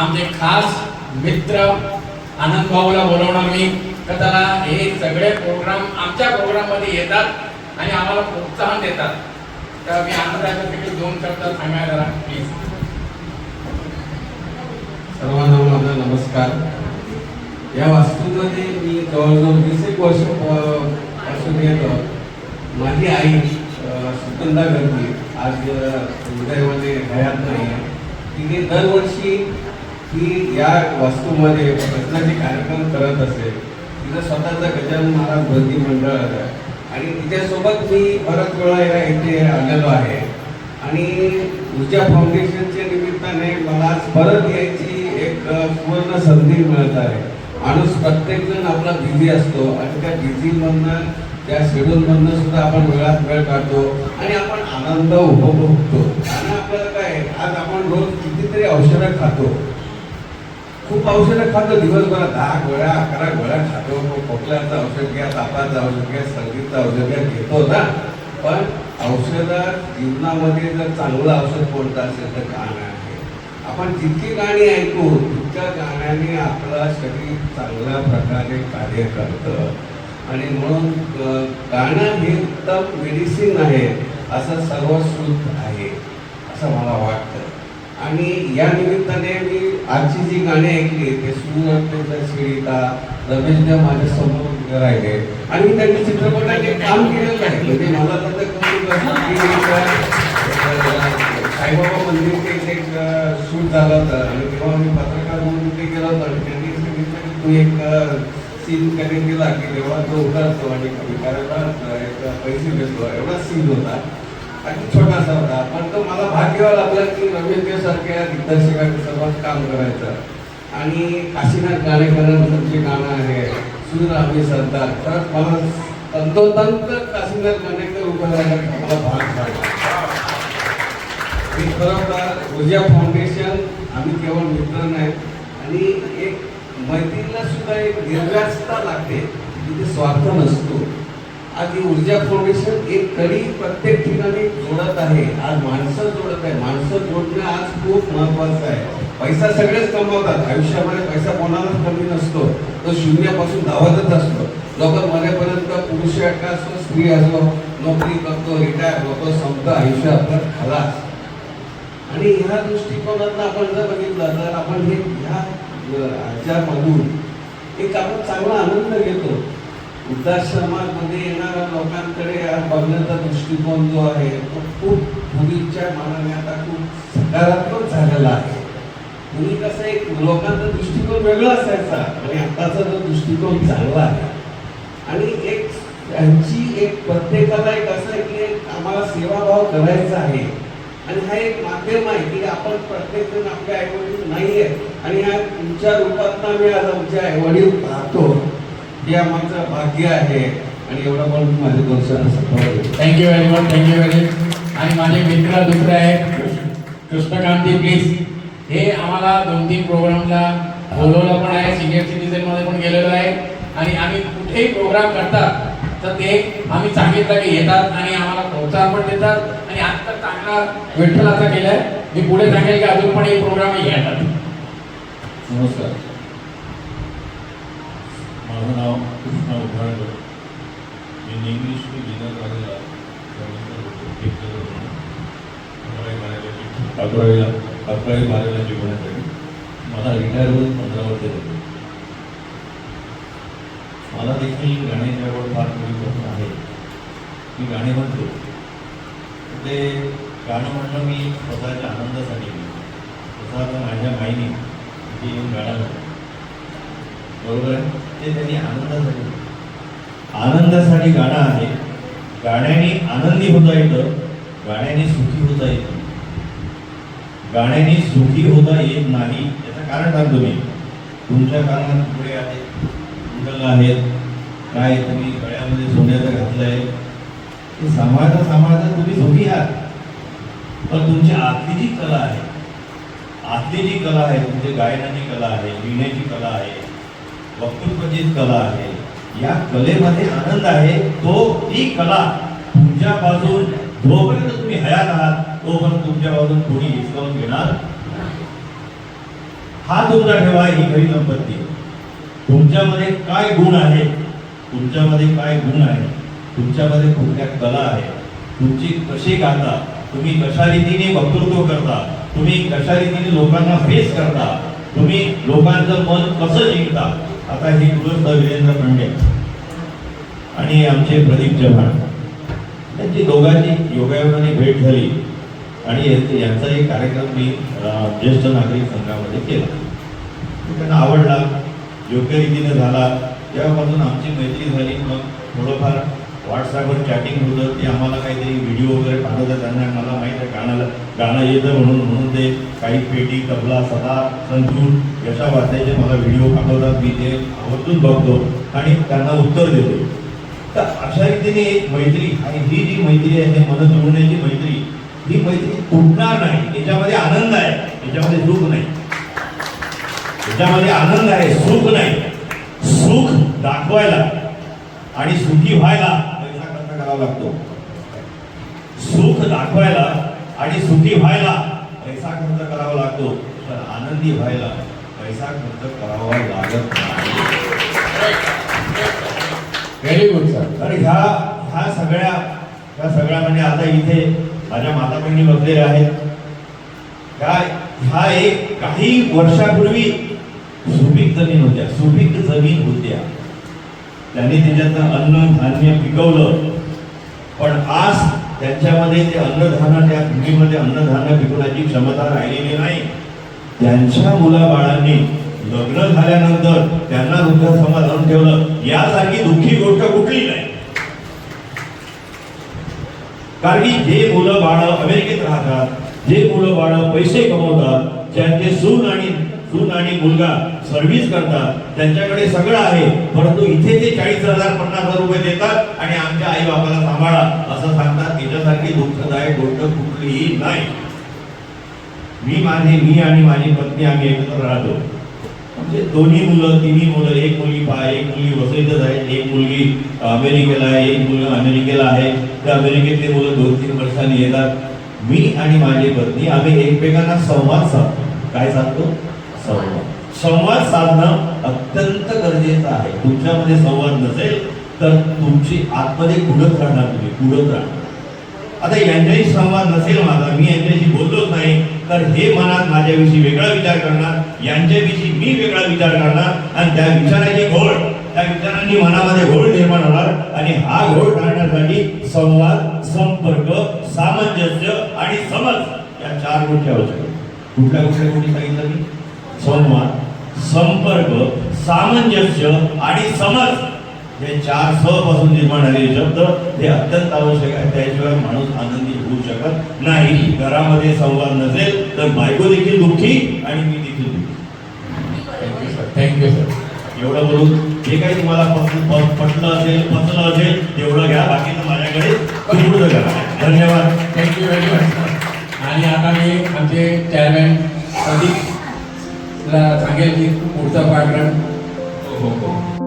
आमचे खास मित्र आनंद भाऊला बोलवणार मी. तर त्याला हे सगळे प्रोग्राम आमच्या प्रोग्राममध्ये येतात आणि आम्हाला प्रोत्साहन देतात. तर मी आनंदाच्या देखील दोन शब्द सांगायला जरा प्लीज सर्वांना माझा नमस्कार. या वास्तूमध्ये मी जवळजवळ वीस एक वर्षपासून येतो माझी आई सुकंदा सुगंधा गर्दी आज हृदयामध्ये हयात नाही आहे तिने दरवर्षी की या वास्तूमध्ये भजनाचे कार्यक्रम करत असेल तिचं स्वतःचा गजानन महाराज भरती मंडळ आहे. आणि तिच्यासोबत मी बऱ्याच वेळा या इथे आलेलो आहे. आणि ऊर्जा फाउंडेशनच्या निमित्ताने मला आज परत यायची एक पूर्ण सुवर्ण संधी मिळत आहे. माणूस प्रत्येक जण आपला बिझी असतो आणि त्या बिझीमधनं त्या शेड्यूलमधनं सुद्धा आपण वेळात वेळ काढतो आणि आपण आनंद उपभोगतो. आणि आपल्याला काय आहे, आज आपण रोज कितीतरी औषधं खातो. खूप औषधं खातो दिवसभरात दहा गोळ्या अकरा गोळ्या खातो. खोकल्याचं औषध घ्या तापाचं औषध घ्या सर्दीचं औषध घ्या घेतो ना. पण औषध जीवनामध्ये जर चांगलं औषध कोणतं असेल तर गाणं. आहे आपण जितकी गाणी ऐकू तितक्या गाण्याने आपलं शरीर चांगल्या प्रकारे कार्य करतं. आणि म्हणून गाणं हे उत्तम मेडिसिन आहे असं सर्वश्रुत आहे असं मला वाटतं. आणि या निमित्ताने मी आजची जी गाणी ऐकली ते सुरतेचा शिळिका रमेशने माझ्यासमोर उभे राहिले. आणि त्यांनी चित्रपटाचे काम केलेलं आहे. म्हणजे मला तर साईबाबा मंदिरचे एक शूट झालं होतं. आणि तेव्हा मी पत्रकार म्हणून ते गेलो होता. आणि त्यांनी सांगितलं की तू एक सीन कधी दिला की तेव्हा तो उतरतो आणि विकाराला एक पैसे देतो एवढा सीन होता. अगदी छोटासा होता. पण तो मला भाग्य लागला की रवींद्र सारख्या दिग्दर्शकांनी सर्वात काम करायचं. आणि काशीनाथ गाणेकरांचं जे गाणं आहे सूर आम्ही सरदार. खरंच मला तंतोतंत काशीनाथ गाणेकर उभं राहायला मला भाग झाला. मी खरोखर ऊर्जा फाउंडेशन आम्ही केवळ मित्र नाही आणि एक मैत्रीला सुद्धा एक दीर्घाचता लागते. तिथे स्वार्थ नसतो. आज ही ऊर्जा फाउंडेशन एक कडी प्रत्येक ठिकाणी जोडत आहे. आज माणसं जोडत आहे. माणसं जोडणं आज खूप महत्वाचं आहे. पैसा सगळेच कमवतात. आयुष्यामध्ये पैसा कोणालाच कमी नसतो. तो शून्यापासून धावतच असतो. लोक मरेपर्यंत पुरुष अटका असतो स्त्री असो नोकरी करतो रिटायर होतो संपतो आयुष्य आपलं खलास. आणि ह्या दृष्टिकोनातनं आपण जर बघितलं तर आपण हे ह्या ह्याच्यामधून एक आपण चांगला आनंद घेतो. वृद्धाश्रमामध्ये बघण्याचा दृष्टिकोन जो आहे तो खूप पूर्वीच्या मानाने आता खूप सकारात्मक झालेला आहे. मुली कसं एक लोकांचा दृष्टिकोन वेगळा असायचा आणि आताचा जो दृष्टिकोन चांगला आहे. आणि एक त्यांची एक प्रत्येकाला एक असं आहे की एक आम्हाला सेवाभाव करायचा आहे. आणि हा एक माध्यम आहे की आपण प्रत्येक जण आपले आईवडील नाहीये आणि ह्या तुमच्या रूपात आम्ही आज आमचे आईवडील पाहतो. हे आमचं भाग्य आहे. आणि एवढं पण मी माझ्या दोन. Thank you very much thank you very आणि माझे मित्र दुसरे आहेत. कृष्णकांती प्लीज हे आम्हाला दोन तीन प्रोग्रामला बोलवलं पण आहे. सिनियर सिटीजनमध्ये पण गेलेलो आहे. आणि आम्ही कुठेही प्रोग्राम करतात तर ते आम्ही सांगितलं की येतात आणि आम्हाला प्रोत्साहन पण देतात. आणि आता चांगला विठ्ठलाचा केलाय. मी पुढे सांगेल की अजून पण एक प्रोग्राम येतात. नमस्कार. माझं नाव कृष्णा उभाळकर मी इंग्लिश टू जिल्ह्यात राहिलेला अकरावीला अकरावी बारावीला शिकवण्यासाठी मला रिटायर होऊन पंधरा वर्ष झाली. मला देखील गाण्याची आवड फार पूर्वीपासून आहे. मी गाणे म्हणतो. ते गाणं म्हणणं मी स्वतःच्या आनंदासाठी स्वतःचा माझ्या माईने जे येऊन गाणं म्हणतो बरोबर आहे? ते त्यांनी आनंदासाठी आनंदासाठी गाणं आहे. गाण्याने आनंदी होता येतं गाण्याने सुखी होता येतं. गाण्याने सुखी होता येत नाही याचं कारण सांगतो मी. तुमच्या कानात पुढे आहेत कुंडल आहेत काय तुम्ही गळ्यामध्ये सोन्याचं घातलं आहे ते सांभाळता सांभाळता तुम्ही सुखी आहात. पण तुमची आतली जी कला आहे आतली जी कला आहे म्हणजे गायनाची कला आहे लिहिण्याची कला आहे वक्तृत्वाची कला आहे या कलेमध्ये आनंद आहे. तो ती कला तुमच्या बाजून जोपर्यंत तुम्ही हयात आहात तोपर्यंत तुमच्या बाजून कोणी हिसकावून घेणार हा तुमचा ठेवा ही खरी संपत्ती तुमच्यामध्ये काय गुण आहे तुमच्यामध्ये काय गुण आहे तुमच्यामध्ये कुठल्या कला आहे तुमची कशी गाता? तुम्ही कशा रीतीने वक्तृत्व करता? तुम्ही कशा रीतीने लोकांना फेस करता? तुम्ही लोकांचं मन कसं जिंकता? आता हे गृहस्थ वीरेंद्र पांडे आणि आमचे प्रदीप चव्हाण. त्यांची दोघांची योगायोगाने भेट झाली आणि यांचा एक कार्यक्रम मी ज्येष्ठ नागरिक संघामध्ये केला. त्यांना आवडला योग्य रीतीने झाला. तेव्हापासून आमची मैत्री झाली. मग थोडंफार व्हॉट्सॲपवर चॅटिंग होतं ते आम्हाला काहीतरी व्हिडिओ वगैरे पाठवतात. त्यांना मला माहीत आहे गाण्याला गाणं येतं म्हणून म्हणून ते काही पेटी तबला सदा संतूर यशा वाद्याचे मला व्हिडिओ पाठवतात. मी ते आवर्जून बघतो आणि त्यांना उत्तर देतो. तर अशा रीतीने एक मैत्री आणि ही जी मैत्री आहे मन जोडण्याची मैत्री ही मैत्री तुटणार नाही. याच्यामध्ये आनंद आहे. याच्यामध्ये सुख नाही. याच्यामध्ये आनंद आहे सुख नाही. सुख दाखवायला आणि सुखी व्हायला करावा लागतो सुख दाखवायला आणि सुखी व्हायला पैसा खर्च करावा लागतो पण आनंदी व्हायला पैसा खर्च करावा लागत नाही. व्हेरी गुड सर तर ह्या ह्या सगळ्या ह्या सगळ्या म्हणजे आता इथे माझ्या माता बहिणी बसलेल्या आहेत. ह्या ह्या एक काही वर्षापूर्वी सुपीक जमीन होत्या सुपीक जमीन होत्या. त्यांनी त्याच्यात अन्न धान्य पिकवलं. पण आज त्यांच्यामध्ये ते अन्नधान्य त्या भूमीमध्ये अन्नधान्य पिकवण्याची क्षमता राहिलेली नाही. त्यांच्या मुलाबाळांनी लग्न झाल्यानंतर त्यांना वृद्धाश्रमात आणून ठेवलं. यासारखी दुःखी गोष्ट कुठली नाही. कारण की जे मुलं बाळ अमेरिकेत राहतात जे मुलं बाळ पैसे कमवतात ज्यांचे सून आणि सून आणि मुलगा सर्व्हिस करतात. त्यांच्याकडे सगळं आहे. परंतु इथे ते चाळीस हजार पन्नास हजार रुपये देतात आणि आमच्या आई बाबाला सांभाळा. असं सांगतात. त्याच्यासारखी दुःखदायक गोष्ट कुठलीही नाही. मी माझे मी आणि माझी पत्नी आम्ही एकत्र राहतो. म्हणजे दोन्ही मुलं तिन्ही मुलं एक मुलगी पहा एक मुलगी वसईतच आहे एक मुलगी अमेरिकेला आहे एक मुलगा अमेरिकेला आहे. त्या अमेरिकेतले मुलं दोन तीन वर्षांनी येतात. मी आणि माझी पत्नी आम्ही एकमेकांना संवाद साधतो. काय साधतो? संवाद. संवाद साधणं अत्यंत गरजेचं आहे. तुमच्यामध्ये संवाद नसेल तर तुमची आतमध्ये कुडत राहणार तुम्ही कुडत राहणार. आता यांच्याशी संवाद नसेल माझा मी यांच्याशी बोललोच नाही. तर हे मनात माझ्याविषयी वेगळा विचार करणार यांच्याविषयी मी वेगळा विचार करणार आणि त्या विचाराची घोळ त्या विचारांनी मनामध्ये घोळ निर्माण होणार आणि हा घोळ टाळण्यासाठी संवाद संपर्क सामंजस्य आणि समज या चार गोष्टी आवश्यक कुठल्या कुठल्या गोष्टी सांगितलं मी? संवाद संपर्क सामंजस्य आणि समज हे चार स पासून निर्माण झालेले शब्द हे अत्यंत आवश्यक आहे. त्याशिवाय माणूस आनंदी होऊ शकत नाही. घरामध्ये संवाद नसेल तर बायको देखील दुःखी आणि मी देखील दुःखी. थँक्यू सर एवढं बोलून जे काही तुम्हाला पटलं असेल पसलं असेल तेवढं घ्या. बाकीचं माझ्याकडे पूर्ण करा. धन्यवाद. थँक्यू व्हेरी मच आणि आता मी आमचे चेअरमॅन प्रदीपला सांगेल की पुढचा हो हो हो.